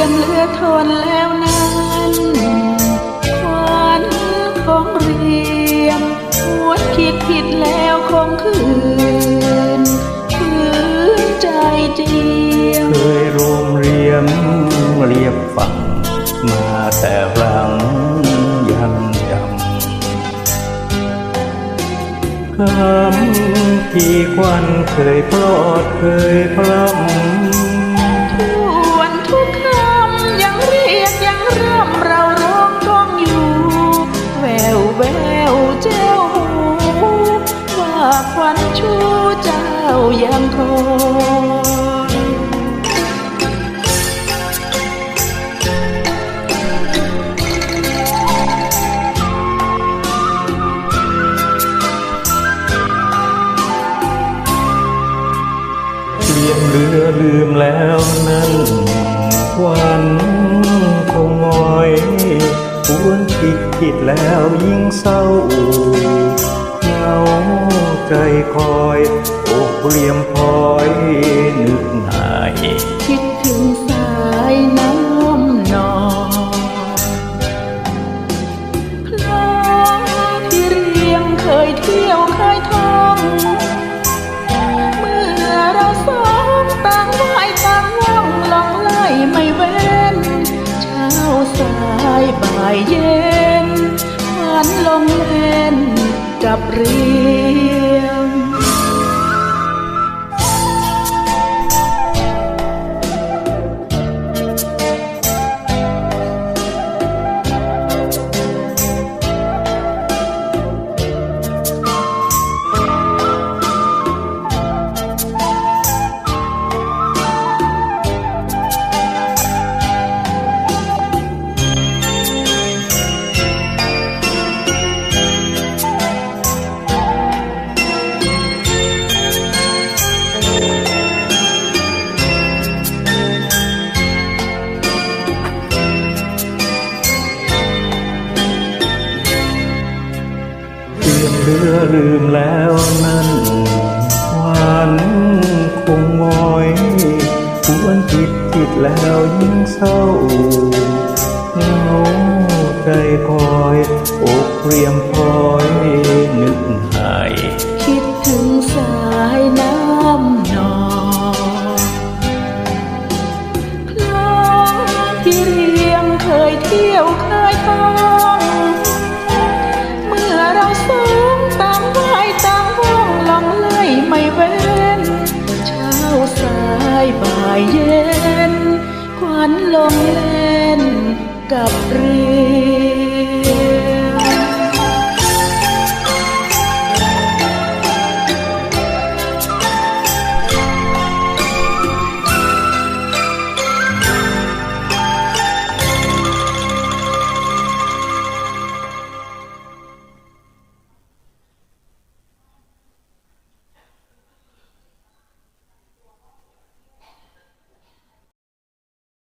ยมเหลือทนแล้วนั้นควันของเรียมหวนคิดผิดแล้วคงคืนคืนใจเจียมเคยรวมเรียมเรียบฟัง มาแต่หลังยังจำคำที่ควันเคยพลอดเคยพร่ท ยังคอยำเรียมเรือลืมแล้วนั้นควันคงงอยหวนคิดผิดแล้วยิ่งเศร้าเหงาใจคอย เรียมพลอยนึกหาย คิดถึงสายน้ำนองคลองที่เรียมเคยเที่ยวเคยท่อง เมื่อเราสองต่างว่ายต่างว่องลองไล่ไม่เว้น เช้าสายบ่ายเย็นควันลงเล่นกับเรีย เตรียมเรือลืมแล้วนั้นหวานคงงอยหวนคิดผิดแล้วยิ่งเศร้าเหงาใจคอยอกเรียมพลอยนึกหายคิดถึงสายน้ำนองคลองที่เรียมเคยเที่ยวเคยท่อ บ่ายเย็น ควันลมเล่นกับเรือ